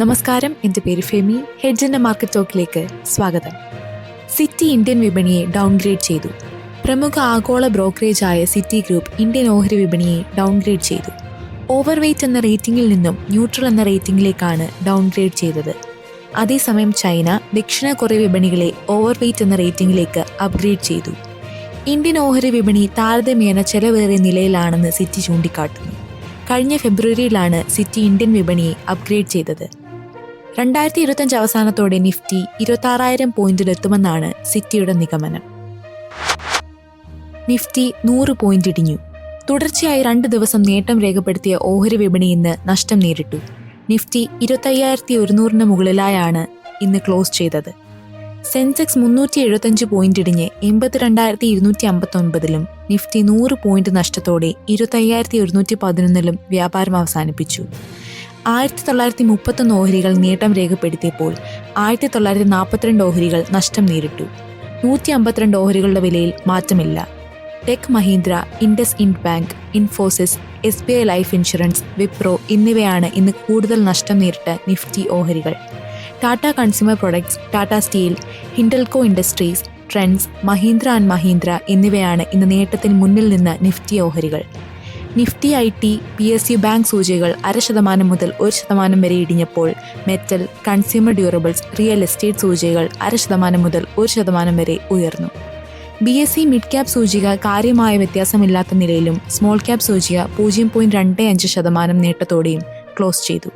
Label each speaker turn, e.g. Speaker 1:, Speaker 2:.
Speaker 1: നമസ്കാരം എന്റെ പേര് ഫെമി. ഹെഡ്ജിന്റെ മാർക്കറ്റ് ടോക്കിലേക്ക് സ്വാഗതം. സിറ്റി ഇന്ത്യൻ വിപണിയെ ഡൗൺഗ്രേഡ് ചെയ്തു. പ്രമുഖ ആഗോള ബ്രോക്കറേജായ സിറ്റി ഗ്രൂപ്പ് ഇന്ത്യൻ ഓഹരി വിപണിയെ ഡൗൺഗ്രേഡ് ചെയ്തു. ഓവർവെയ്റ്റ് എന്ന റേറ്റിംഗിൽ നിന്നും ന്യൂട്രൽ എന്ന റേറ്റിംഗിലേക്കാണ് ഡൗൺഗ്രേഡ് ചെയ്തത്. അതേസമയം ചൈന ദക്ഷിണ കൊറിയ വിപണികളെ ഓവർവെയ്റ്റ് എന്ന റേറ്റിംഗിലേക്ക് അപ്ഗ്രേഡ് ചെയ്തു. ഇന്ത്യൻ ഓഹരി വിപണി താരതമ്യേന ചെലവേറിയ നിലയിലാണെന്ന് സിറ്റി ചൂണ്ടിക്കാട്ടുന്നു. കഴിഞ്ഞ ഫെബ്രുവരിയിലാണ് സിറ്റി ഇന്ത്യൻ വിപണിയെ അപ്ഗ്രേഡ് ചെയ്തത്. രണ്ടായിരത്തി ഇരുപത്തഞ്ച് അവസാനത്തോടെ നിഫ്റ്റി ഇരുപത്താറായിരം പോയിന്റിലെത്തുമെന്നാണ് സിറ്റിയുടെ നിഗമനം. നിഫ്റ്റി നൂറ് പോയിന്റ് ഇടിഞ്ഞു തുടർച്ചയായി രണ്ട് ദിവസം നേട്ടം രേഖപ്പെടുത്തിയ ഓഹരി വിപണി ഇന്ന് നഷ്ടം നേരിട്ടു. നിഫ്റ്റി ഇരുപത്തയ്യായിരത്തി ഒരുന്നൂറിന് മുകളിലായാണ് ഇന്ന് ക്ലോസ് ചെയ്തത്. സെൻസെക്സ് മുന്നൂറ്റി എഴുപത്തഞ്ച് പോയിന്റ് ഇടിഞ്ഞ് എൺപത്തിരണ്ടായിരത്തി ഇരുന്നൂറ്റി അമ്പത്തൊൻപതിലും നിഫ്റ്റി നൂറ് പോയിന്റ് നഷ്ടത്തോടെ ഇരുപത്തയ്യായിരത്തി ഒരുന്നൂറ്റി പതിനൊന്നിലും വ്യാപാരം അവസാനിപ്പിച്ചു. ആയിരത്തി തൊള്ളായിരത്തി മുപ്പത്തൊന്ന് ഓഹരികൾ നേട്ടം രേഖപ്പെടുത്തിയപ്പോൾ ആയിരത്തി തൊള്ളായിരത്തി നാൽപ്പത്തിരണ്ട് ഓഹരികൾ നഷ്ടം നേരിട്ടു. നൂറ്റി അമ്പത്തിരണ്ട് ഓഹരികളുടെ വിലയിൽ മാറ്റമില്ല. Tech Mahindra IndusInd bank Infosys S B I life insurance Wipro എന്നിവയാണ് ഇന്ന് കൂടുതൽ നഷ്ടം നേരിട്ട നിഫ്റ്റി ഓഹരികൾ. Tata consumer products Tata steel Hindalco industries Trent Mahindra and Mahindra എന്നിവയാണ് ഇന്ന് നേട്ടത്തിന് മുന്നിൽ നിന്ന് നിഫ്റ്റി ഓഹരികൾ. Nifty I T P S U bank സൂചികകൾ അര ശതമാനം മുതൽ ഒരു ശതമാനം വരെ ഇടിഞ്ഞപ്പോൾ metal consumer durables real estate സൂചികകൾ അര ശതമാനം മുതൽ ഒരു ശതമാനം വരെ ഉയർന്നു. B S E mid cap സൂചിക കാര്യമായ വ്യത്യാസമില്ലാത്ത നിലയിലും സ്മോൾ ക്യാപ് സൂചിക പൂജ്യം പോയിന്റ് രണ്ട് അഞ്ച് ശതമാനം നേട്ടത്തോടെയും ക്ലോസ് ചെയ്തു.